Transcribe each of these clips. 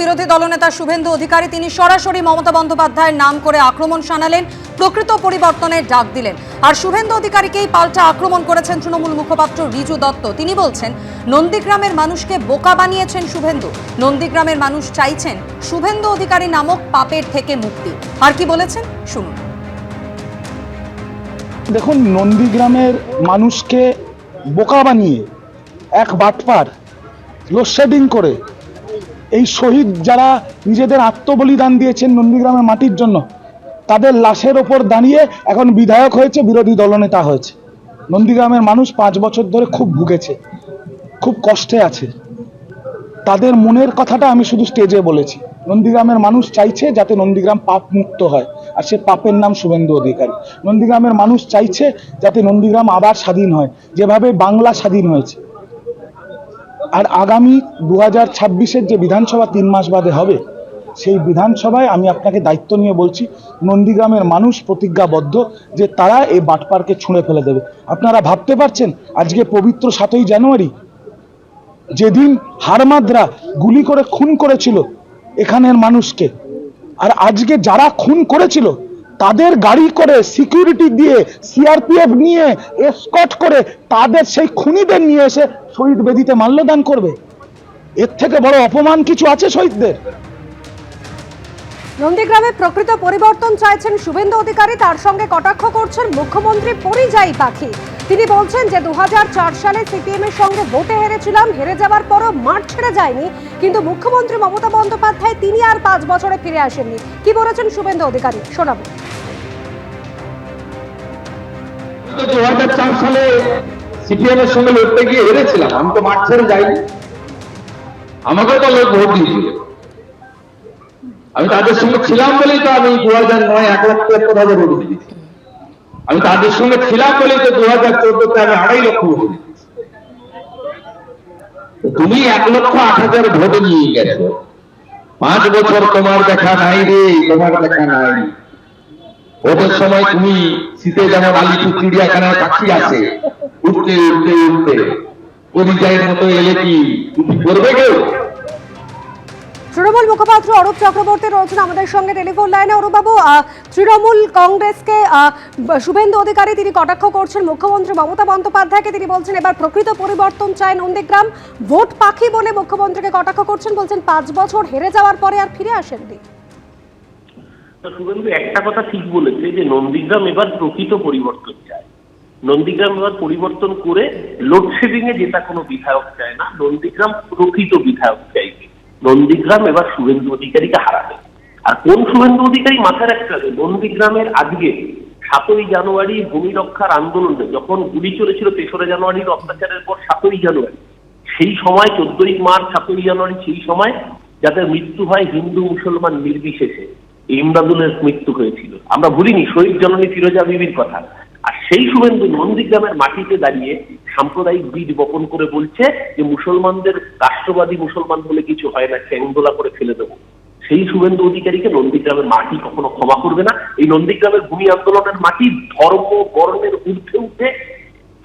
বিরোধী দলনেতা শুভেন্দু অধিকারী তিনি সরাসরি মমতা বন্দ্যোপাধ্যায়ের নাম করে আক্রমণ শানালেন, প্রকৃত পরিবর্তনের ডাক দিলেন। আর শুভেন্দু অধিকারীকেই পাল্টা আক্রমণ করেছেন তৃণমূল মুখপাত্র রিজু দত্ত। তিনি বলছেন, নন্দীগ্রামের মানুষকে বোকা বানিয়েছেন শুভেন্দু। নন্দীগ্রামের মানুষ চাইছেন শুভেন্দু অধিকারী নামক পাপের থেকে মুক্তি। আর কি বলেছেন? শুনুন। দেখুন, নন্দীগ্রামের মানুষকে বোকা বানিয়ে এক বাটপার, লোডশেডিং করে এই শহীদ যারা নিজেদের আত্মবলিদান দিয়েছেন নন্দীগ্রামের মাটির জন্য, তাদের লাশের ওপর দাঁড়িয়ে এখন বিধায়ক হয়েছে, বিরোধী দলনেতা হয়েছে। নন্দীগ্রামের মানুষ পাঁচ বছর ধরে খুব ভুগেছে, খুব কষ্টে আছে। তাদের মনের কথাটা আমি শুধু স্টেজে বলেছি। নন্দীগ্রামের মানুষ চাইছে যাতে নন্দীগ্রাম পাপ মুক্ত হয়, আর সে পাপের নাম শুভেন্দু অধিকারী। নন্দীগ্রামের মানুষ চাইছে যাতে নন্দীগ্রাম আবার স্বাধীন হয়, যেভাবে বাংলা স্বাধীন হয়েছে। আর আগামী দু হাজার ছাব্বিশের যে বিধানসভা তিন মাস বাদে হবে, সেই বিধানসভায় আমি আপনাকে দায়িত্ব নিয়ে বলছি, নন্দীগ্রামের মানুষ প্রতিজ্ঞাবদ্ধ যে তারা এই বাটপারকে ছুঁড়ে ফেলে দেবে। আপনারা ভাবতে পারছেন, আজকে পবিত্র সাতই জানুয়ারি, যেদিন হারমাদরা গুলি করে খুন করেছিল এখানের মানুষকে, আর আজকে যারা খুন করেছিল তাদের গাড়ি করে সিকিউরিটি দিয়ে সিআরপিএফ নিয়ে এসকট করে তাদের সেই খুনিদের নিয়ে এসে শহীদ বেদিতে মাল্যদান করবে। এর থেকে বড় অপমান কিছু আছে শহীদদের? নন্দীগ্রামে প্রকৃত পরিবর্তন চাইছেন শুভেন্দু অধিকারী, তার সঙ্গে কটাক্ষ করছেন মুখ্যমন্ত্রী পরিযায়ী পাখি। তিনি বলছেন যে দু হাজার চার সালে সিপিএম এর সঙ্গে ভোটে হেরেছিলাম, হেরে যাওয়ার পরও মাঠ ছেড়ে যায়নি, কিন্তু মুখ্যমন্ত্রী মমতা বন্দ্যোপাধ্যায় তিনি আর পাঁচ বছরে ফিরে আসেননি। কি বলেছেন শুভেন্দু অধিকারী? শোনাবো। দু হাজার চার সালে সিপিএম এর সঙ্গে লড়তে গিয়ে হেরেছিলাম। আমি তো মাঠ ছেড়ে যাইনি। তো লোক ভোট দিয়েছিল। আমি তাদের সঙ্গে ছিলাম বলেই তো আমি দু হাজার নয় এক লক্ষ তিয়াত্তর হাজার ভোট দিয়েছি। আমি তাদের সঙ্গে ছিলাম বলেই তো দু হাজার চোদ্দতে আমি আড়াই লক্ষ ভোট দিয়েছি। তুমি এক লক্ষ আট হাজার ভোট নিয়ে গেছো। পাঁচ বছর তোমার দেখা নাই রে, তোমার দেখা নাই। ভোটের সময় তুমি শীতে যেমন আলিপুর চিড়িয়াখানায় পাখি আছে উঠতে উঠতে উঠতে। পরিযায়ের মতো এলে কি করবে কেউ? তৃণমূল মুখপাত্র অরূপ চক্রবর্তী রয়েছেন আমাদের সঙ্গে টেলিফোন লাইনে। অরূপবাবু তৃণমূল কংগ্রেসকে শুভেন্দু অধিকারী তিনি কটাক্ষ করছেন। মুখ্যমন্ত্রী মমতা বন্দ্যোপাধ্যায়কে তিনি বলছেন, এবার প্রকৃত পরিবর্তন চায় নন্দীগ্রাম। ভোট পাখি বলে মুখ্যমন্ত্রীকে কটাক্ষ করছেন। বলছেন, পাঁচ বছর হেরে যাওয়ার পরে আর ফিরে আসেননি। শুভেন্দু একটা কথা ঠিক বলেছে যে নন্দীগ্রাম এবার প্রকৃত পরিবর্তন চায়। নন্দীগ্রাম এবার পরিবর্তন করে লোডশেডিং এ যেটা কোনো বিধায়ক চায় না, নন্দীগ্রাম প্রকৃত বিধায়ক চাইবে। নন্দীগ্রাম এবার শুভেন্দু অধিকারীকে হারাবে। আর কোন শুভেন্দু অধিকারী মাথায় রাখতে হবে? নন্দীগ্রামের আজকে সাতই জানুয়ারি ভূমি রক্ষার আন্দোলনে যখন গুলি চলেছিল তেসরা জানুয়ারির অত্যাচারের পর সাতই জানুয়ারি, সেই সময় চোদ্দই মার্চ সাতই জানুয়ারি, সেই সময় যাদের মৃত্যু হয় হিন্দু, মুসলমান নির্বিশেষে ইমদাদুলের মৃত্যু হয়েছিল। আমরা ভুলিনি, শহীদ জননী ফিরোজা বিবির কথা। আর সেই শুভেন্দু নন্দীগ্রামের মাটিতে দাঁড়িয়ে সাম্প্রদায়িক বীজ বপন করে বলছে যে, মুসলমানদের রাষ্ট্রবাদী মুসলমান বলে কিছু হয় না, চ্যাংদোলা করে ফেলে দেবো। সেই শুভেন্দু অধিকারীকে নন্দীগ্রামের মাটি কখনো ক্ষমা করবে না। এই নন্দীগ্রামের ভূমি আন্দোলনের মাটি ধর্ম, বর্ণের ঊর্ধ্বে উঠে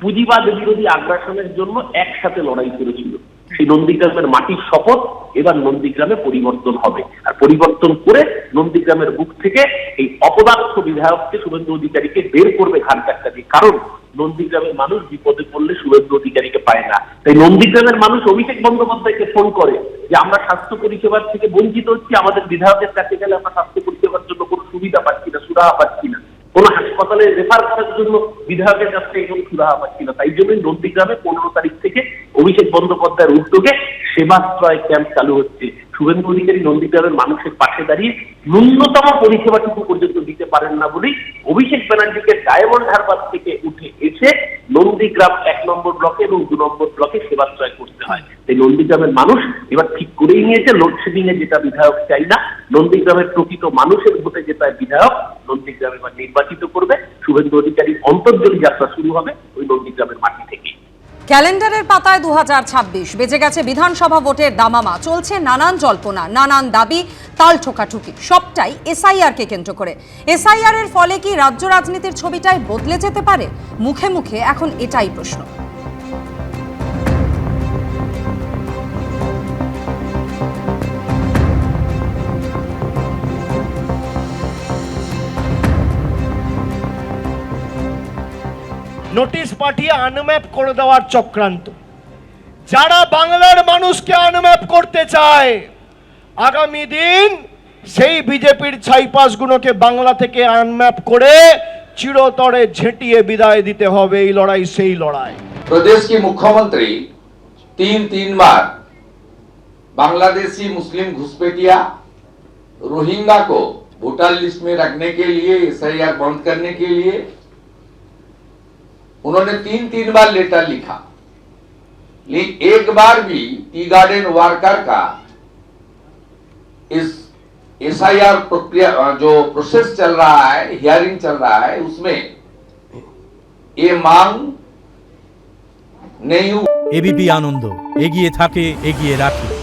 পুঁজিবাদ বিরোধী আগ্রাসনের জন্য একসাথে লড়াই করেছিল। সেই নন্দীগ্রামের মাটির শপথ এবার নন্দীগ্রামে পরিবর্তন হবে। আর পরিবর্তন করে নন্দীগ্রামের বুক থেকে এই অপদার্থ বিধায়ককে শুভেন্দু অধিকারীকে বের করবে ঘাট দিয়ে কারণ নন্দীগ্রামের মানুষ বিপদে পড়লে শুভেন্দু অধিকারীকে পায় না। তাই নন্দীগ্রামের মানুষ অভিষেক বন্দ্যোপাধ্যায়কে ফোন করে যে, আমরা স্বাস্থ্য পরিষেবার থেকে বঞ্চিত হচ্ছি, আমাদের বিধায়কের কাছে গেলে আমরা স্বাস্থ্য পরিষেবার জন্য কোনো সুবিধা পাচ্ছি না, সুরাহা পাচ্ছি না। কোনো হাসপাতালে রেফার করার জন্য বিধায়কের কাছ থেকে কোনো সুরাহা পাচ্ছি না। তাই জন্যই নন্দীগ্রামে পনেরো তারিখ অভিষেক বন্দ্যোপাধ্যায়ের উদ্যোগে সেবাশ্রয় ক্যাম্প চালু হচ্ছে। শুভেন্দু অধিকারী নন্দীগ্রামের মানুষের পাশে দাঁড়িয়ে ন্যূনতম পরিষেবাটুকু পর্যন্ত দিতে পারেন না বলেই অভিষেক ব্যানার্জিকে ডায়মন্ড হারবার থেকে উঠে এসে নন্দীগ্রাম এক নম্বর ব্লকে এবং দু নম্বর ব্লকে সেবাশ্রয় করতে হয়। তাই নন্দীগ্রামের মানুষ এবার ঠিক করেই নিয়েছে লোডশেডিং এ যেটা বিধায়ক চাই না, নন্দীগ্রামের প্রকৃত মানুষের ভোটে যেটা বিধায়ক নন্দীগ্রাম এবার নির্বাচিত করবে। শুভেন্দু অধিকারীর অন্তর্জলী যাত্রা শুরু হবে ওই নন্দীগ্রামের মাটি ক্যালেন্ডারের পাতায় দু হাজার ছাব্বিশ। বেজে গেছে বিধানসভা ভোটের দামামা। চলছে নানান জল্পনা, নানান দাবি, তাল ঠোকাঠুকি। সবটাই এসআইআর কে কেন্দ্র করে। এসআইআর এর ফলে কি রাজ্য রাজনীতির ছবিটাই বদলে যেতে পারে? মুখে মুখে এখন এটাই প্রশ্ন। নোটিশ পাঠিয়ে আনম্যাপ করে দেওয়ার চক্রান্ত যারা বাংলার মানুষকে আনম্যাপ করতে চায় আগামী দিন সেই বিজেপির ছাইপাসগুলোকে বাংলা থেকে আনম্যাপ করে চিরতরে ঝেঁটিয়ে বিদায় দিতে হবে এই লড়াই সেই লড়াই प्रदेश की मुख्यमंत्री तीन तीन बार बांग्लादेशी मुस्लिम घुसपैठिया रोहिंगा को वोटर लिस्ट में रखने के लिए एसआईआर बंद करने के लिए उन्होंने तीन तीन बार लेटर लिखा लेकिन एक बार भी टी गार्डन वार्कर का इस एस आई आर प्रक्रिया जो प्रोसेस चल रहा है हियरिंग चल रहा है उसमें ये मांग नहीं हुई एबीपी आनंद एगिए थके एगिए राखी